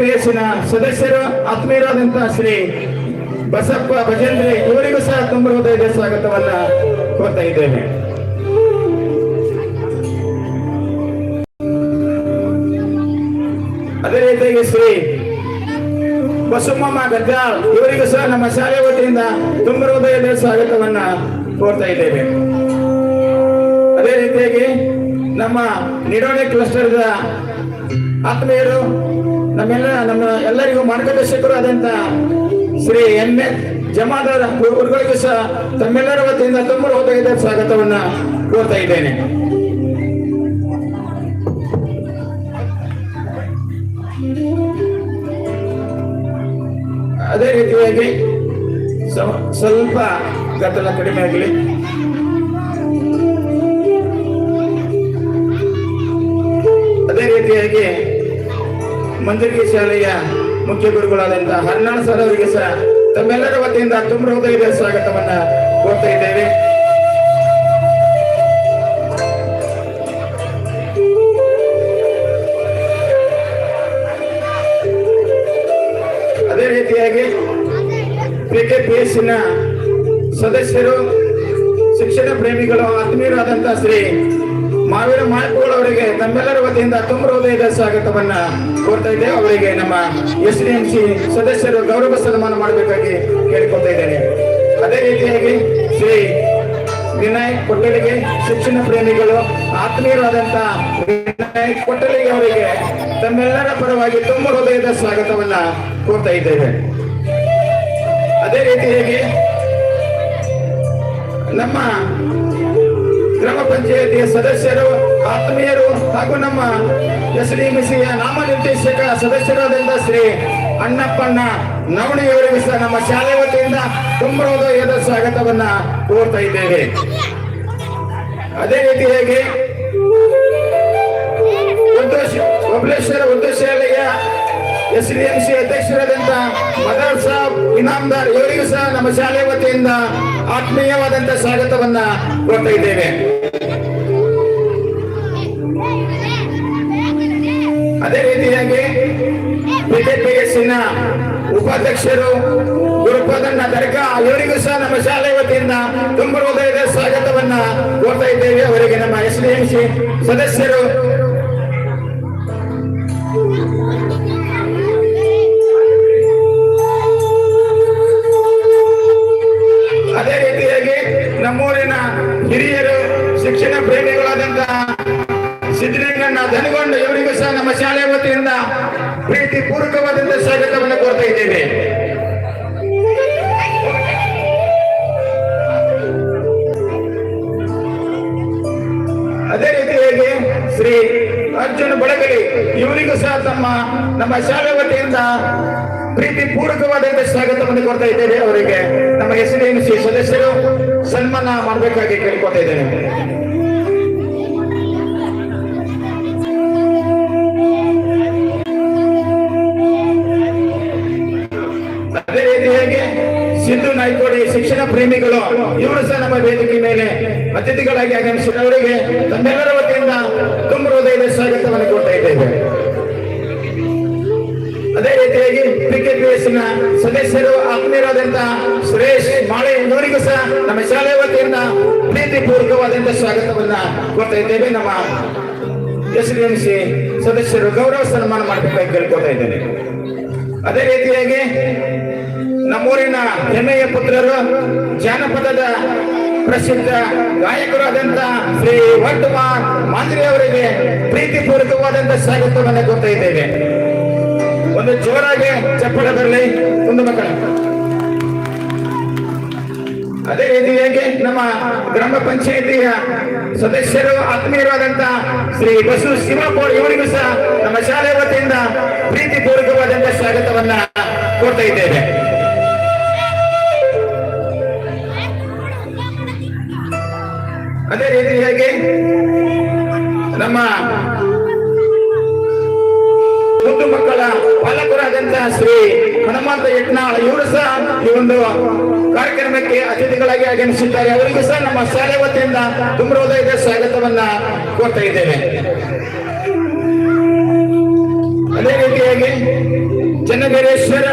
ವಯಸ್ಸಿನ ಸದಸ್ಯರು ಆತ್ಮೀಯರಾದಂತಹ ಶ್ರೀ ಬಸಪ್ಪ ಭಜೇಂದ್ರಿ ಇವರಿಗೂ ಸಹ ತುಂಬ ಹೃದಯದ ಸ್ವಾಗತವನ್ನ ಕೋರ್ತಾ ಇದ್ದೇವೆ ಅದೇ ರೀತಿಯಾಗಿ ಶ್ರೀ ಬಸಮ್ಮಮ್ಮ ಗದ್ದಾಳ್ ಇವರಿಗೂ ಸಹ ನಮ್ಮ ಶಾಲೆ ವತಿಯಿಂದ ತುಂಬ ಹೃದಯದ ಸ್ವಾಗತವನ್ನ ಕೋರ್ತಾ ಇದ್ದೇವೆ ಅದೇ ರೀತಿಯಾಗಿ ನಮ್ಮ ನಿರೋಣೆ ಕ್ಲಸ್ಟರ್ದ ಆತ್ಮೀಯರು ನಮ್ಮೆಲ್ಲ ನಮ್ಮ ಎಲ್ಲರಿಗೂ ಮಾರ್ಗದರ್ಶಕರು ಆದಂತ ಶ್ರೀ ಎಂ ಎ ಜಮಾದಾರ ಗುರುಗಳಿಗೂ ಸಹ ತಮ್ಮೆಲ್ಲರ ವತಿಯಿಂದ ತುಂಬ ಹೃದಯದ ಸ್ವಾಗತವನ್ನ ಕೋರ್ತಾ ಇದ್ದೇನೆ. ಅದೇ ರೀತಿಯಾಗಿ ಸ್ವ- ಸ್ವಲ್ಪ ಗದ್ದಲ ಕಡಿಮೆ ಆಗಲಿ. ಅದೇ ರೀತಿಯಾಗಿ ಮಂಜುಗಿ ಶಾಲೆಯ ಮುಖ್ಯ ಗುರುಗಳಾದಂತಹ ಹರ್ನಾಳ್ ಸರ್ ಅವರಿಗೆ ಸಹ ತಮ್ಮೆಲ್ಲರ ವತಿಯಿಂದ ತುಂಬ ಹೃದಯದ ಸ್ವಾಗತವನ್ನ ಕೋರ್ತಾ ಇದ್ದೇವೆ. ಅದೇ ರೀತಿಯಾಗಿ ಪಿಕೆಪಿಎಸ್ಸಿನ ಸದಸ್ಯರು, ಶಿಕ್ಷಣ ಪ್ರೇಮಿಗಳು, ಆತ್ಮೀಯರಾದಂತಹ ಶ್ರೀ ಮಾವೀರ ಮಾಳ್ಕೋಳ್ ತಮ್ಮೆಲ್ಲರ ವತಿಯಿಂದ ತುಂಬ ಹೃದಯದ ಸ್ವಾಗತವನ್ನ ಕೋರ್ತಾ ಇದ್ದೇವೆ. ಅವರಿಗೆ ನಮ್ಮ ಎಸ್ ಡಿ ಎಂ ಸಿ ಸದಸ್ಯರು ಗೌರವ ಸನ್ಮಾನ ಮಾಡಬೇಕಾಗಿ ಕೇಳಿಕೊಳ್ತಾ ಇದ್ದೇನೆ. ಅದೇ ರೀತಿಯಾಗಿ ಶ್ರೀ ವಿನಾಯಕ್ ಕೊಟ್ಟಲಿಗೆ ಶಿಕ್ಷಣ ಪ್ರೇಮಿಗಳು, ಆತ್ಮೀಯರಾದಂತ ವಿನಾಯಕ್ ಕೊಟ್ಟಲಿಗೆ ಅವರಿಗೆ ತಮ್ಮೆಲ್ಲರ ಪರವಾಗಿ ತುಂಬ ಹೃದಯದ ಸ್ವಾಗತವನ್ನ ಕೋರ್ತಾ ಇದ್ದೇವೆ. ಅದೇ ರೀತಿಯಾಗಿ ನಮ್ಮ ಗ್ರಾಮ ಪಂಚಾಯತಿಯ ಸದಸ್ಯರು, ಆತ್ಮೀಯರು ಹಾಗೂ ನಮ್ಮ ಎಸ್ ಡಿ ಮಿಸಿಯ ನಾಮನಿರ್ದೇಶಕ ಸದಸ್ಯರಾದಂತಹ ಶ್ರೀ ಅಣ್ಣಪ್ಪಣ್ಣ ನವಣಿಯವರಿಗೆ ಸಹ ನಮ್ಮ ಶಾಲೆ ವತಿಯಿಂದ ತುಂಬರೋದಯದ ಸ್ವಾಗತವನ್ನ ಕೋರ್ತಾ ಇದ್ದೇವೆ. ಅದೇ ರೀತಿಯಾಗಿ ವದ್ರೇಶ್ವರ ಒಬ್ಲೇಶ್ವರ ಉದ್ದೇಶ ಎಸ್ ಡಿ ಎಂ ಸಿ ಅಧ್ಯಕ್ಷರಾದಂತ ಮದರ್ ಸಾಬ್, ಇನಾಮ್ದಾರ್ ಇವರಿಗೂ ಸಹ ನಮ್ಮ ಶಾಲೆ ವತಿಯಿಂದ ಆತ್ಮೀಯವಾದಂತ ಸ್ವಾಗತವನ್ನ ಕೊಡ್ತಾ ಇದ್ದೇವೆ. ಅದೇ ರೀತಿಯಾಗಿ ಬಿಜೆಪಿಎಸ್ಸಿನ ಉಪಾಧ್ಯಕ್ಷರು ಗುರುಪದಣ್ಣ ದರ್ಗಾ ಇವರಿಗೂ ಸಹ ನಮ್ಮ ಶಾಲೆ ವತಿಯಿಂದ ತುಂಬ ಸ್ವಾಗತವನ್ನ ಕೋರ್ತಾ ಇದ್ದೇವೆ. ಅವರಿಗೆ ನಮ್ಮ ಎಸ್ ಡಿ ಎಂ ಸಿ ಸದಸ್ಯರು. ಶಿಕ್ಷಣ ಪ್ರೇಮಿಗಳಾದಂತಹ ಸಿದ್ದಲಿಂಗಣ್ಣ ಧನಗೊಂಡ ಇವರಿಗೂ ಸಹ ನಮ್ಮ ಶಾಲೆ ವತಿಯಿಂದ ಪ್ರೀತಿ ಪೂರ್ವಕವಾದಂತಹ ಸ್ವಾಗತವನ್ನು ಕೋರ್ತಾ ಇದ್ದೇವೆ ಅದೇ ರೀತಿಯಾಗಿ ಶ್ರೀ ಅರ್ಜುನ್ ಬಳಗಲಿ ಇವರಿಗೂ ಸಹ ತಮ್ಮ, ನಮ್ಮ ಶಾಲೆ ವತಿಯಿಂದ ಪ್ರೀತಿ ಪೂರ್ವಕವಾದಂತಹ ಸ್ವಾಗತವನ್ನು ಕೊಡ್ತಾ ಇದ್ದೇವೆ ಅವರಿಗೆ ನಮ್ಮ ಎಸ್ ಡಿ ಎಂ ಸಿ ಸದಸ್ಯರು ಸನ್ಮಾನ ಮಾಡಬೇಕಾಗಿ ಕೇಳ್ಕೊತಾ ಇದ್ದೇನೆ. ಶಿಕ್ಷಣ ಪ್ರೇಮಿಗಳು ಇವರು ಸಹ ನಮ್ಮ ವೇದಿಕೆ ಮೇಲೆ ಅತಿಥಿಗಳಾಗಿ ಆಗಮಿಸಿದವರಿಗೆ ತಮ್ಮೆಲ್ಲರ ವತಿಯಿಂದ ತುಂಬ ಹೃದಯದ ಸ್ವಾಗತವನ್ನು ಕೊಡ್ತಾ ಇದ್ದೇವೆ. ಅದೇ ರೀತಿಯಾಗಿ ಪಿಕೆಪಿಎಸ್ನ ಸದಸ್ಯರು ಆತ್ಮೀಯರಾದಂತಹ ಸುರೇಶ್ ಮಾಳೆ ಎಂಬುವರಿಗೂ ಸಹ ನಮ್ಮ ಶಾಲೆ ವತಿಯಿಂದ ಪ್ರೀತಿಪೂರ್ವಕವಾದಂತಹ ಸ್ವಾಗತವನ್ನ ಕೊಡ್ತಾ ಇದ್ದೇವೆ. ನಮ್ಮ ಎಸ್ ಡಿ ಎಂ ಸಿ ಸದಸ್ಯರು ಗೌರವ ಸನ್ಮಾನ ಮಾಡಬೇಕಾಗಿ ಕೇಳ್ಕೊತಾ ಇದ್ದೇನೆ. ಅದೇ ರೀತಿಯಾಗಿ ನಮ್ಮೂರಿನ ಹೆಮ್ಮೆಯ ಪುತ್ರರು, ಜಾನಪದದ ಪ್ರಸಿದ್ಧ ಗಾಯಕರಾದಂತ ಶ್ರೀ ವರ್ಧಮಾನ್ ಮಾಂದ್ರಿ ಅವರಿಗೆ ಪ್ರೀತಿಪೂರ್ವಕವಾದಂತ ಸ್ವಾಗತವನ್ನು ಕೊಡ್ತಾ ಇದ್ದೇವೆ ಒಂದು ಜೋರಾಗಿ ಚಪ್ಪಳ ಬರಲಿ ಒಂದು ಮಕ್ಕಳ. ಅದೇ ರೀತಿಯಾಗಿ ನಮ್ಮ ಗ್ರಾಮ ಪಂಚಾಯಿತಿಯ ಸದಸ್ಯರು ಆತ್ಮೀಯರಾದಂತ ಶ್ರೀ ಬಸು ಶಿವಪೋಳ್ ಇವರಿಗೂ ಸಹ ನಮ್ಮ ಶಾಲೆ ವತಿಯಿಂದ ಪ್ರೀತಿಪೂರ್ವಕವಾದಂತಹ ಸ್ವಾಗತವನ್ನ ಕೊಡ್ತಾ ಇದ್ದೇವೆ ಅದೇ ಹೇಗೆ? ನಮ್ಮ ಮುದ್ದು ಮಕ್ಕಳ ಪಾಲಕರಾದಂತಹ ಶ್ರೀ ಹನುಮಂತ ಯತ್ನಾಳ್, ಇವರು ಸಹ ಈ ಒಂದು ಕಾರ್ಯಕ್ರಮಕ್ಕೆ ಅತಿಥಿಗಳಾಗಿ ಆಗಮಿಸಿದ್ದಾರೆ. ಅವರಿಗೂ ಸಹ ನಮ್ಮ ಶಾಲೆ ವತಿಯಿಂದ ತುಂಬ ಸ್ವಾಗತವನ್ನ ಕೋರ್ತಾ ಇದ್ದೇವೆ. ಅದೇ ರೀತಿಯಾಗಿ ಚನ್ನಗಿರೇಶ್ವರ